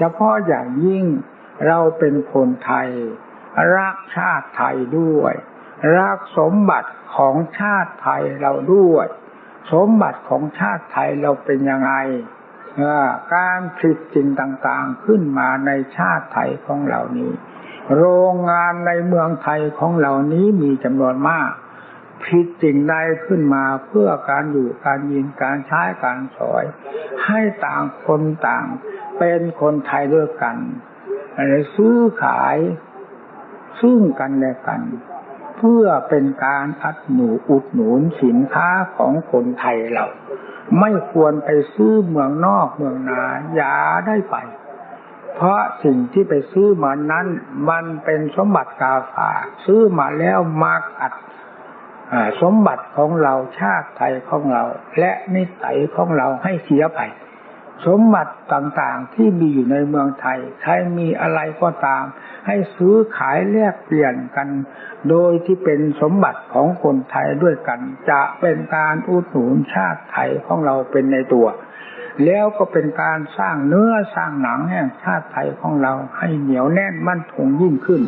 เฉพาะอย่างยิ่งเราเป็นคนไทย รักชาติไทยด้วย รักสมบัติของชาติไทยเราด้วย สมบัติของชาติไทยเราเป็นยังไงการผลิตสิ่งต่างๆขึ้นมาในชาติไทยของเรานี้ โรงงานในเมืองไทยของเรานี้มีจำนวนมากผลิตสิ่งใดขึ้นมาเพื่อการอยู่การยินการใช้การสอย ให้ต่างคนต่าง เป็นคนไทยด้วยกันอะไรซื้อขายซึ่งกันและกัน เพื่อเป็นการอัดหนูอุดหนุนสินค้าของคนไทยเรา ไม่ควรไปซื้อเมืองนอกเมืองนาอย่าได้ไป เพราะสิ่งที่ไปซื้อมานั้น มันเป็นสมบัติกาฝากซื้อมาแล้วมาอัดอ่าสมบัติของเราชาติไทยของเรา และนิสัยของเราให้เสียไป สมบัติต่างๆที่มีอยู่ในเมืองไทยใครมีอะไรก็ตาม ให้ซื้อขายแลกเปลี่ยนกัน โดยที่เป็นสมบัติของคนไทยด้วยกัน จะเป็นการอุดหนุนชาติไทยของเราเป็นในตัว แล้วก็เป็นการสร้างเนื้อสร้างหนังแห่งชาติไทยของเราให้เหนียวแน่นมั่นคงยิ่งขึ้น